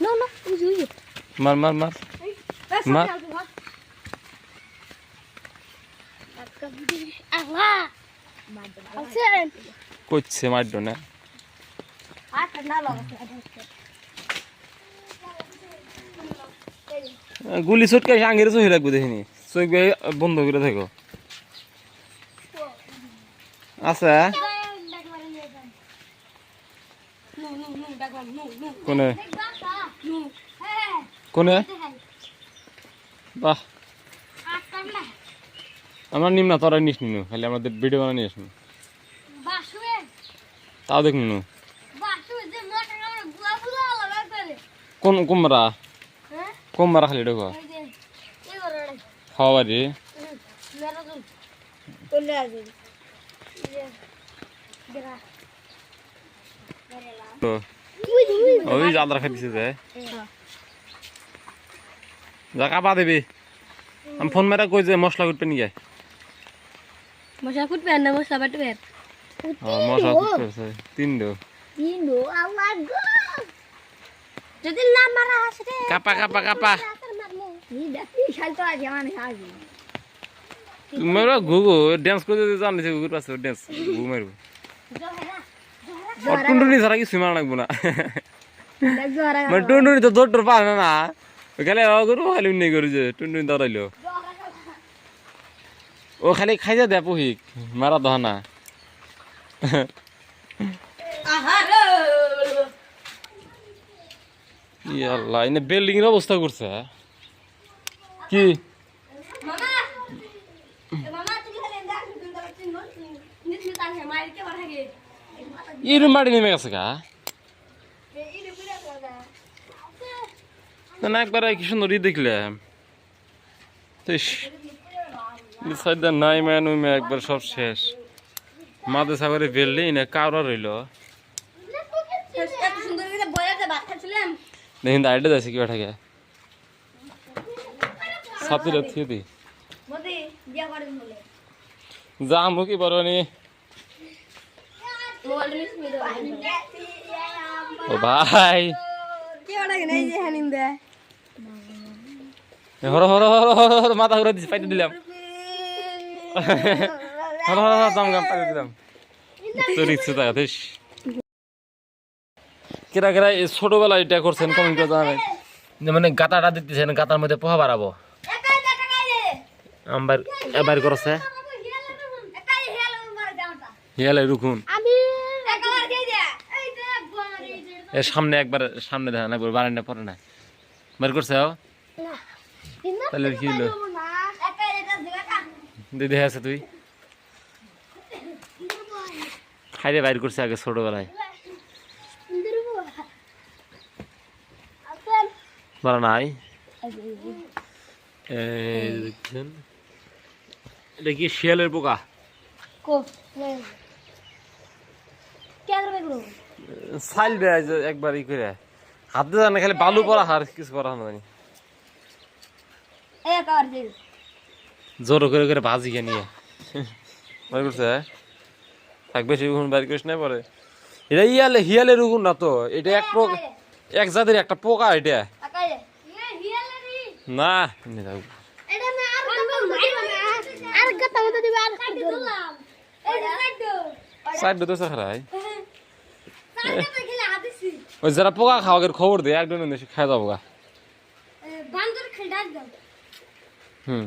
No, no, uy, uy. মার মার মার Ma- Allah. Alsın. করছে মারড না? গুলি চটকে আঙের চোখে রাখব দেখিনি। চোখ বন্ধ করে থাকো। আচ্ছা কোনে? কোনে? বাহ। আমরা নিম না তোরা নিস নিনু খালি আমাদের ভিডিও বানা নিয়ে আসুন তাও দেখ নিনু। কোন কুমরা কুমরা খালি ঢোকো খাওয়া বাড়ি তো ওই যাত্রা খাইছে যে। যা কাপা দেবি। আমি ফোন মেরা কই যে মশলা করতে নিয়ে মশলা কুটবে না মশলা বাটবে মশলা করতেছে তিন দো Indo, Allah go. যদি না মারা আসে রে কাপা কাপা কাপা। মেরা গুগু ড্যান্স করতে জানিস গুগুর পাশে ড্যান্স গু মারবো টুনটুনি ছাড়া কিছু মারা লাগবো না? জোরা মানে টুনটুনি তো দৌড় পারে না না। খালি ও করব খালি উন্নই করছে টুনটুনি দাঁড়াইলো। ও খালি খাইজা দে পুহিক মারা দহ না। ই আল্লাহ এনে বিল্ডিং এর অবস্থা করছে কি? মাইর কে বাড়া গে ইর মাটি নেমে গেছে গা। না একবার কি সুন্দর ই দেখলে সাইড নাই ম্যান উই একবার সব শেষ। মাদে সাগরে বিল্ডিং না কাউরা রইল। দেখুন আইডে যাচ্ছে কি ওঠাকে সাথে রাখছি দি যা আমু কি দাও ও ভাই। কি ওটা নাই যে হানিম দে? হর হর হর হর হর মাথা ঘুরে দিছি পাইতে দিলাম। হর হর হর দাম গাম পাইতে দিলাম। তোর ইচ্ছে কেরা কেরা এই ছোটবেলায় এটা করছেন কমেন্ট করে জানাবেন। মানে গাতাটা দিতেছেন গাতার মধ্যে পোহা বাড়াবো। আমার এবার করছে। একাই হেল মার দাওটা হিয়ালে দে এর সামনে একবার সামনে দেখা না বারান্দা পরে না। বের করছে তাহলে কি হলো দিদি আছে তুই খাইলে বাইর করছে আগে ছোটবেলায় বলা নাই দেখছেন এটা কি শিয়ালের পোকা সাইল দেয় একবার ই করে হাতে জানে খালি বালু পরা আর কিছু করা না জানি জোর করে করে ভাজি কে নিয়ে। বাইর করছে থাক বেশি উগুন বাইর করিস না পরে এটা ইয়ালে হিয়ালের উগুন না তো? এটা এক পোকা এক জাতের একটা পোকা এটা। হিয়ালেরি না সাইড তো সারাই সাইড খেলে হাদিছি ওই যারা পোকা খাওয়ার খবর দে একজন খাই যাব গা Hmm.